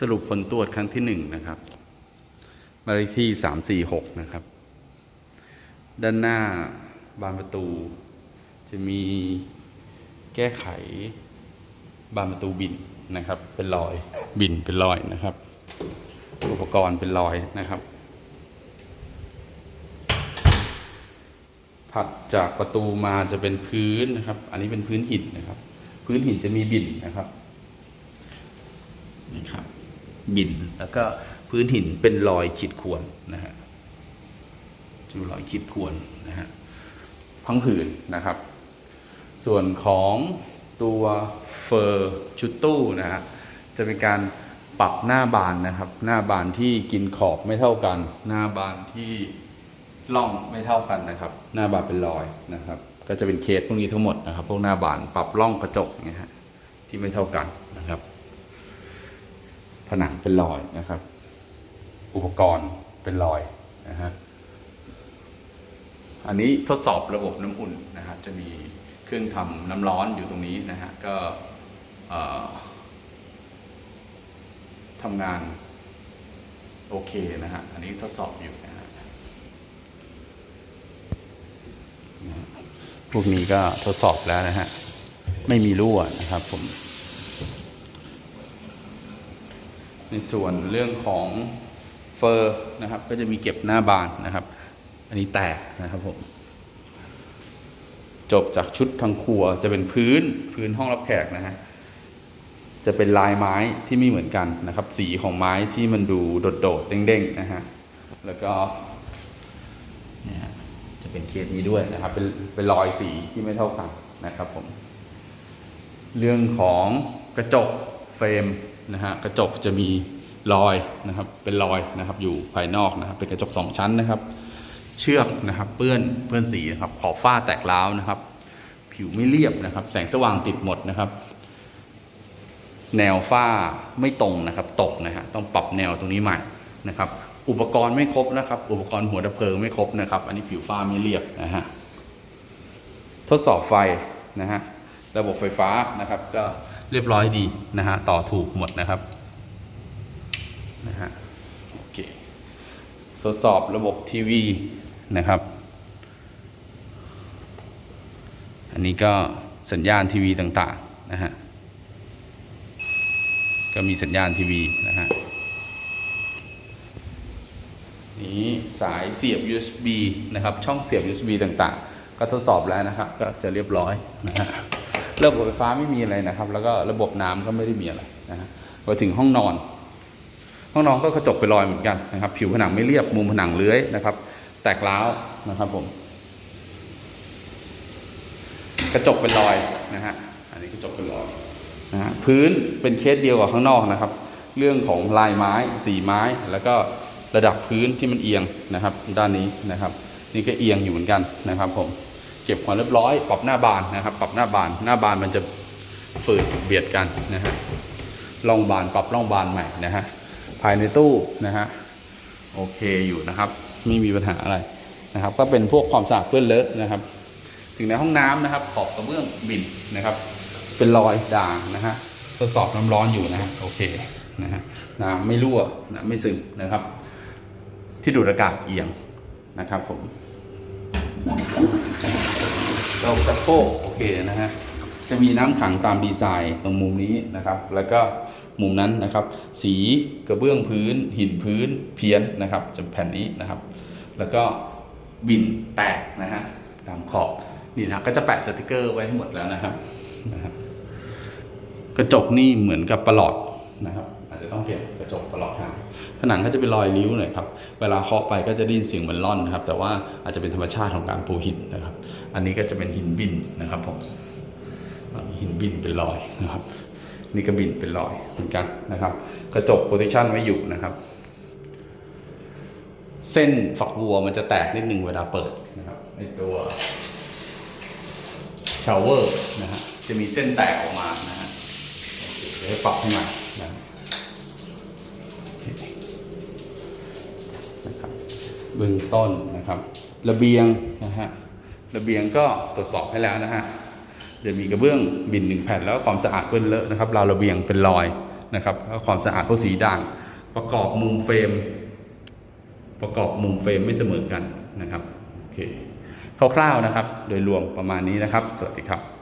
สรุปผลตรวจครั้งที่หนึ่งนะครับบ้าเลขที่สามสี่หกนะครับ ด้านหน้าบานประตู จะมีแก้ไขบานประตูบินนะครับ เป็นรอยบินเป็นรอยนะครับ อุปกรณ์เป็นรอยนะครับถัดจากประตูมาจะเป็นพื้นนะครับ อันนี้เป็นพื้นหินนะครับ พื้นหินจะมีบินนะครับ บิน แล้วก็พื้นหินเป็นรอยขีดข่วนนะฮะจะมีรอยขีดข่วนนะฮะพังผืนนะครับ ส่วนของตัวเฟอร์ชุดตู้นะฮะจะเป็นการปรับหน้าบานนะครับ หน้าบานที่กินขอบไม่เท่ากัน หน้าบานที่ล่องไม่เท่ากันนะครับ หน้าบานเป็นรอยนะครับ ก็จะเป็นเคสพวกนี้ทั้งหมดนะครับ พวกหน้าบานปรับล่องกระจกอย่างเงี้ยฮะที่ไม่เท่ากันนะครับ ผนังเป็นรอยนะครับ อุปกรณ์เป็นรอยนะฮะอันนี้ทดสอบระบบน้ำอุ่นนะครับจะมีเครื่องทำน้ำร้อนอยู่ตรงนี้นะฮะก็ทำงานโอเคนะฮะ อันนี้ทดสอบอยู่นะฮะ พวกนี้ก็ทดสอบแล้วนะฮะ ไม่มีรั่วนะครับผม ในส่วนเรื่องของเฟอร์นะครับ ก็จะมีเก็บหน้าบานนะครับ อันนี้แตกนะครับผมจบจากชุดทางครัวจะเป็นพื้นพื้นห้องรับแขกนะฮะจะเป็นลายไม้ที่ไม่เหมือนกันนะครับ สีของไม้ที่มันดูโดดๆเด้งๆนะฮะแล้วก็เนี่ยจะเป็นเคสนี้ด้วยนะครับ เป็นเป็นรอยสีที่ไม่เท่ากันนะครับผมเรื่องของกระจก เฟรมนะฮะกระจกจะมีรอยนะครับเป็นรอยนะครับอยู่ภายนอกนะครับเป็นกระจกสองชั้นนะครับ เชือกนะครับเปื้อนเปื้อนสีนะครับขอบฝ้าแตกร้าวนะครับ ผิวไม่เรียบนะครับ แสงสว่างติดหมดนะครับ แนวฝ้าไม่ตรงนะครับ ตกนะฮะต้องปรับแนวตรงนี้ใหม่นะครับ อุปกรณ์ไม่ครบนะครับ อุปกรณ์หัวดับเพลิงไม่ครบนะครับ อันนี้ผิวฝ้าไม่เรียบนะฮะทดสอบไฟนะฮะระบบไฟฟ้านะครับก็ เรียบร้อยดีนะฮะต่อถูกหมดนะครับนะฮะโอเคทดสอบระบบทีวีนะครับ อันนี้ก็สัญญาณทีวีต่างๆนะฮะก็มีสัญญาณทีวีนะฮะนี้สายเสียบ USB นะครับ ช่องเสียบ USB ต่างๆ ก็ทดสอบแล้วนะครับ ก็จะเรียบร้อยนะฮะ ระบบไฟฟ้าไม่มีอะไรนะครับ แล้วก็ระบบน้ำก็ไม่ได้มีอะไรนะฮะไปถึงห้องนอน ห้องนอนก็กระจกไปนรอยเหมือนกันนะครับ ผิวผนังไม่เรียบมุมผนังเลื้อยนะครับ แตกร้าวนะครับผม กระจกเป็นรอยนะฮะอันนี้กระจกเป็นรอยนะฮะพื้นเป็นเคสเดียวกับข้างนอกนะครับ เรื่องของลายไม้สีไม้แล้วก็ระดับพื้นที่มันเอียงนะครับ ด้านนี้นะครับ นี่ก็เอียงอยู่เหมือนกันนะครับผม เก็บความเรียบร้อย ปรับหน้าบานนะครับ ปรับหน้าบาน หน้าบานมันจะฝืดเบียดกันนะฮะร่องบานปรับร่องบานใหม่นะฮะภายในตู้นะฮะโอเคอยู่นะครับ ไม่มีปัญหาอะไรนะครับ ก็เป็นพวกความสะอาดเปื้อนเลอะนะครับ ถึงในห้องน้ำนะครับ ขอบกระเบื้องบินนะครับ เป็นรอยด่างนะฮะทดสอบน้ำร้อนอยู่นะฮะโอเคนะฮะน้ำไม่รั่วนะไม่ซึมนะครับ ที่ดูดอากาศเอียงนะครับผม เราจะโคกโอเคนะฮะจะมีน้ำขังตามดีไซน์ตรงมุมนี้นะครับ แล้วก็มุมนั้นนะครับ สีกระเบื้องพื้น หินพื้นเพี้ยนนะครับ จะแผ่นนี้นะครับ แล้วก็บินแตกนะฮะตามขอบนี่นะก็จะแปะสติกเกอร์ไว้ให้หมดแล้วนะครับนะครับกระจกนี่เหมือนกับประหลอดนะครับ อาจจะต้องเปลี่ยนกระจกประหลอดหางผนังก็จะเป็นรอยริ้วหน่อยครับ เวลาเคาะไปก็จะได้ยินเสียงเหมือนล่อนนะครับ แต่ว่าอาจจะเป็นธรรมชาติของการปูหินนะครับ อันนี้ก็จะเป็นหินบินนะครับผมหินบินเป็นรอยนะครับ นี่ก็บินเป็นรอยเหมือนกันนะครับ กระจกโพซิชันไว้อยู่นะครับ เส้นฝักบัวมันจะแตกนิดนึงเวลาเปิดนะครับในตัวชาวเวอร์นะฮะจะมีเส้นแตกออกมานะฮะเดี๋ยวให้ปรับให้ใหม่ เบื้องต้นนะครับ ระเบียงนะฮะระเบียงก็ตรวจสอบให้แล้วนะฮะจะมีกระเบื้องบินหนึ่งแผ่นแล้วความสะอาดเปื้อนเลอะนะครับราวระเบียงเป็นรอยนะครับแล้วความสะอาดพวกสีด่าง ประกอบมุมเฟรม ประกอบมุมเฟรมไม่เสมอกันนะครับโอเคคร่าวๆนะครับ โดยรวมประมาณนี้นะครับ สวัสดีครับ